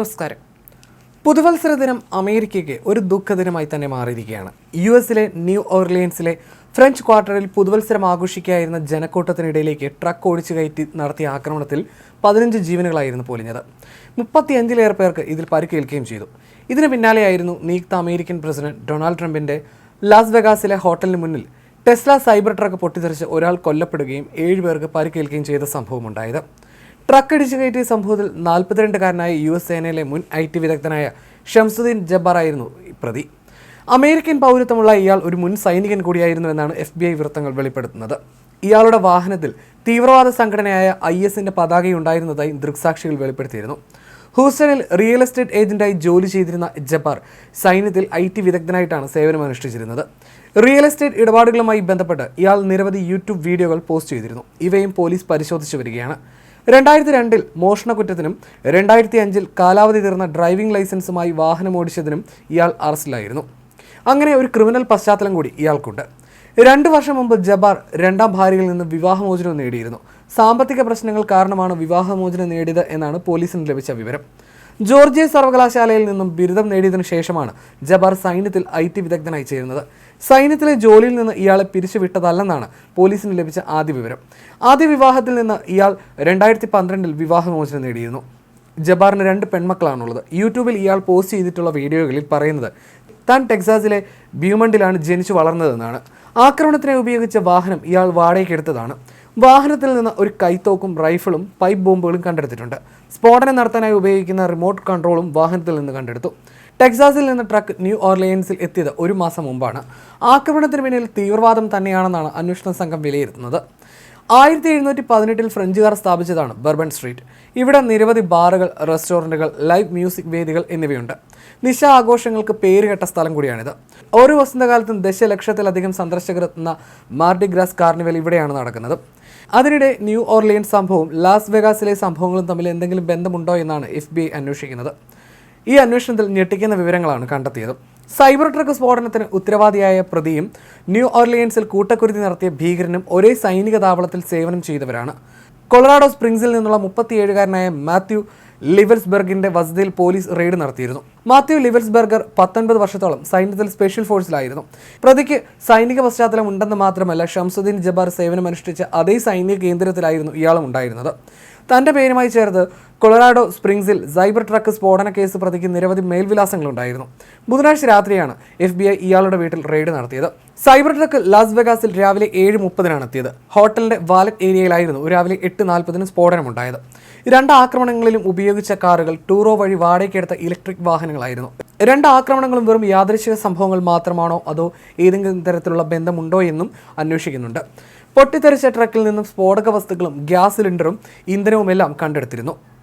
നമസ്കാരം. പുതുവത്സര ദിനം അമേരിക്കയ്ക്ക് ഒരു ദുഃഖദിനമായി തന്നെ മാറിയിരിക്കുകയാണ്. യു എസിലെ ന്യൂ ഓർലിയൻസിലെ ഫ്രഞ്ച് ക്വാർട്ടറിൽ പുതുവത്സരം ആഘോഷിക്കായിരുന്ന ജനക്കൂട്ടത്തിനിടയിലേക്ക് ട്രക്ക് ഓടിച്ചു കയറ്റി നടത്തിയ ആക്രമണത്തിൽ പതിനഞ്ച് ജീവനുകളായിരുന്നു പൊലിഞ്ഞത്. മുപ്പത്തിയഞ്ചിലേറെ പേർക്ക് ഇതിൽ പരിക്കേൽക്കുകയും ചെയ്തു. ഇതിന് പിന്നാലെയായിരുന്നു നിയുക്ത അമേരിക്കൻ പ്രസിഡന്റ് ഡൊണാൾഡ് ട്രംപിന്റെ ലാസ് വെഗാസിലെ ഹോട്ടലിന് മുന്നിൽ ടെസ്ല സൈബർ ട്രക്ക് പൊട്ടിത്തെറിച്ച് ഒരാൾ കൊല്ലപ്പെടുകയും ഏഴ് പേർക്ക് പരിക്കേൽക്കുകയും ചെയ്ത സംഭവമുണ്ടായത്. ട്രക്ക് അടിച്ചു കയറ്റിയ സംഭവത്തിൽ നാൽപ്പത്തിരണ്ടുകാരനായ യു എസ് സേനയിലെ മുൻ ഐ ടി വിദഗ്ധനായ ഷംസുദ്ദീൻ ജബ്ബാർ ആയിരുന്നു പ്രതി. അമേരിക്കൻ പൗരത്വമുള്ള ഇയാൾ ഒരു മുൻ സൈനികൻ കൂടിയായിരുന്നു എന്നാണ് എഫ് ബി ഐ വൃത്തങ്ങൾ വെളിപ്പെടുത്തുന്നത്. ഇയാളുടെ വാഹനത്തിൽ തീവ്രവാദ സംഘടനയായ ഐ എസിന്റെ പതാകയുണ്ടായിരുന്നതായി ദൃക്സാക്ഷികൾ വെളിപ്പെടുത്തിയിരുന്നു. ഹൂസ്റ്റണിൽ റിയൽ എസ്റ്റേറ്റ് ഏജന്റായി ജോലി ചെയ്തിരുന്ന ജബ്ബാർ സൈന്യത്തിൽ ഐ ടി വിദഗ്ധനായിട്ടാണ് സേവനമനുഷ്ഠിച്ചിരുന്നത് റിയൽ എസ്റ്റേറ്റ് ഇടപാടുകളുമായി ബന്ധപ്പെട്ട് ഇയാൾ നിരവധി യൂട്യൂബ് വീഡിയോകൾ പോസ്റ്റ് ചെയ്തിരുന്നു. ഇവയും പോലീസ് പരിശോധിച്ചു വരികയാണ്. രണ്ടായിരത്തി രണ്ടിൽ മോഷണക്കുറ്റത്തിനും രണ്ടായിരത്തി അഞ്ചിൽ കാലാവധി തീർന്ന ഡ്രൈവിംഗ് ലൈസൻസുമായി വാഹനം ഓടിച്ചതിനും ഇയാൾ അറസ്റ്റിലായിരുന്നു. അങ്ങനെ ഒരു ക്രിമിനൽ പശ്ചാത്തലം കൂടി ഇയാൾക്കുണ്ട്. രണ്ട് വർഷം മുമ്പ് ജബാർ രണ്ടാം ഭാര്യയിൽ നിന്ന് വിവാഹമോചനം നേടിയിരുന്നു. സാമ്പത്തിക പ്രശ്നങ്ങൾ കാരണമാണ് വിവാഹമോചനം നേടിയത് എന്നാണ് പോലീസിന് ലഭിച്ച വിവരം. ജോർജിയ സർവകലാശാലയിൽ നിന്നും ബിരുദം നേടിയതിനു ശേഷമാണ് ജബാർ സൈന്യത്തിൽ ഐ ടി വിദഗ്ധനായി ചേരുന്നത്. സൈന്യത്തിലെ ജോലിയിൽ നിന്ന് ഇയാളെ പിരിച്ചുവിട്ടതല്ലെന്നാണ് പോലീസിന് ലഭിച്ച ആദ്യ വിവരം. ആദ്യ വിവാഹത്തിൽ നിന്ന് ഇയാൾ രണ്ടായിരത്തി പന്ത്രണ്ടിൽ വിവാഹമോചനം നേടിയിരുന്നു. ജബാറിന് രണ്ട് പെൺമക്കളാണുള്ളത്. യൂട്യൂബിൽ ഇയാൾ പോസ്റ്റ് ചെയ്തിട്ടുള്ള വീഡിയോകളിൽ പറയുന്നത് താൻ ടെക്സാസിലെ ബ്യൂമണ്ടിലാണ് ജനിച്ചു വളർന്നതെന്നാണ്. ആക്രമണത്തിനായി ഉപയോഗിച്ച വാഹനം ഇയാൾ വാടകയ്ക്കെടുത്തതാണ്. വാഹനത്തിൽ നിന്ന് ഒരു കൈത്തോക്കും റൈഫിളും പൈപ്പ് ബോംബുകളും കണ്ടെടുത്തിട്ടുണ്ട്. സ്ഫോടനം നടത്താനായി ഉപയോഗിക്കുന്ന റിമോട്ട് കൺട്രോളും വാഹനത്തിൽ നിന്ന് കണ്ടെടുത്തു. ടെക്സാസിൽ നിന്ന് ട്രക്ക് ന്യൂ ഓർലിയൻസിൽ എത്തിയത് ഒരു മാസം മുമ്പാണ്. ആക്രമണത്തിന് പിന്നിൽ തീവ്രവാദം തന്നെയാണെന്നാണ് അന്വേഷണ സംഘം വിലയിരുത്തുന്നത്. ആയിരത്തി എഴുന്നൂറ്റി പതിനെട്ടിൽ ഫ്രഞ്ചുകാർ സ്ഥാപിച്ചതാണ് ബർബൺ സ്ട്രീറ്റ്. ഇവിടെ നിരവധി ബാറുകൾ റെസ്റ്റോറന്റുകൾ ലൈവ് മ്യൂസിക് വേദികൾ എന്നിവയുണ്ട്. നിശ ആഘോഷങ്ങൾക്ക് പേരുകെട്ട സ്ഥലം കൂടിയാണിത്. ഓരോ വസന്തകാലത്തും ദശലക്ഷത്തിലധികം സന്ദർശകർ എത്തുന്ന മാർഡിഗ്രാസ് കാർണിവൽ ഇവിടെയാണ് നടക്കുന്നത്. അതിനിടെ ന്യൂ ഓർലിയൻസ് സംഭവവും ലാസ് വെഗാസിലെ സംഭവങ്ങളും തമ്മിൽ എന്തെങ്കിലും ബന്ധമുണ്ടോ എന്നാണ് എഫ് ബി ഐ അന്വേഷിക്കുന്നത്. ഈ അന്വേഷണത്തിൽ ഞെട്ടിക്കുന്ന വിവരങ്ങളാണ് കണ്ടെത്തിയത്. സൈബർ ട്രക്ക് സ്ഫോടനത്തിന് ഉത്തരവാദിയായ പ്രതിയും ന്യൂ ഓർലിയൻസിൽ കൂട്ടക്കുരുതി നടത്തിയ ഭീകരനും ഒരേ സൈനിക താവളത്തിൽ സേവനം ചെയ്തവരാണ്. കൊളറാഡോ സ്പ്രിങ്സിൽ നിന്നുള്ള മുപ്പത്തിയേഴുകാരനായ മാത്യു ലിവൽസ്ബർഗിന്റെ വസതിയിൽ പോലീസ് റെയ്ഡ് നടത്തിയിരുന്നു. മാത്യു ലിവൽസ്ബർഗർ പത്തൊൻപത് വർഷത്തോളം സൈന്യത്തിൽ സ്പെഷ്യൽ ഫോഴ്സിലായിരുന്നു. പ്രതിക്ക് സൈനിക പശ്ചാത്തലം ഉണ്ടെന്ന് മാത്രമല്ല ഷംസുദ്ദീൻ ജബാർ സേവനമനുഷ്ഠിച്ച അതേ സൈനിക കേന്ദ്രത്തിലായിരുന്നു ഇയാളും ഉണ്ടായിരുന്നത്. തന്റെ പേരുമായി ചേർത്ത് കൊളറാഡോ സ്പ്രിങ്സിൽ സൈബർ ട്രക്ക് സ്ഫോടന കേസ് പ്രതിക്ക് നിരവധി മേൽവിലാസങ്ങളുണ്ടായിരുന്നു. ബുധനാഴ്ച രാത്രിയാണ് എഫ് ബി ഐ ഇയാളുടെ വീട്ടിൽ റെയ്ഡ് നടത്തിയത്. സൈബർ ട്രക്ക് ലാസ് വെഗാസിൽ രാവിലെ ഏഴ് മുപ്പതിനാണ് എത്തിയത്. ഹോട്ടലിന്റെ വാലറ്റ് ഏരിയയിലായിരുന്നു രാവിലെ എട്ട് നാൽപ്പതിന് സ്ഫോടനമുണ്ടായത്. രണ്ട് ആക്രമണങ്ങളിലും ഉപയോഗിച്ച കാറുകൾ ടൂറോ വഴി വാടകയ്ക്കെടുത്ത ഇലക്ട്രിക് വാഹനങ്ങളായിരുന്നു. രണ്ട് ആക്രമണങ്ങളും വെറും യാദൃശിക സംഭവങ്ങൾ മാത്രമാണോ അതോ ഏതെങ്കിലും തരത്തിലുള്ള ബന്ധമുണ്ടോ എന്നും അന്വേഷിക്കുന്നുണ്ട്. പൊട്ടിത്തെറിച്ച ട്രക്കിൽ നിന്നും സ്ഫോടക വസ്തുക്കളും ഗ്യാസ് സിലിണ്ടറും ഇന്ധനവുമെല്ലാം കണ്ടെടുത്തിരുന്നു.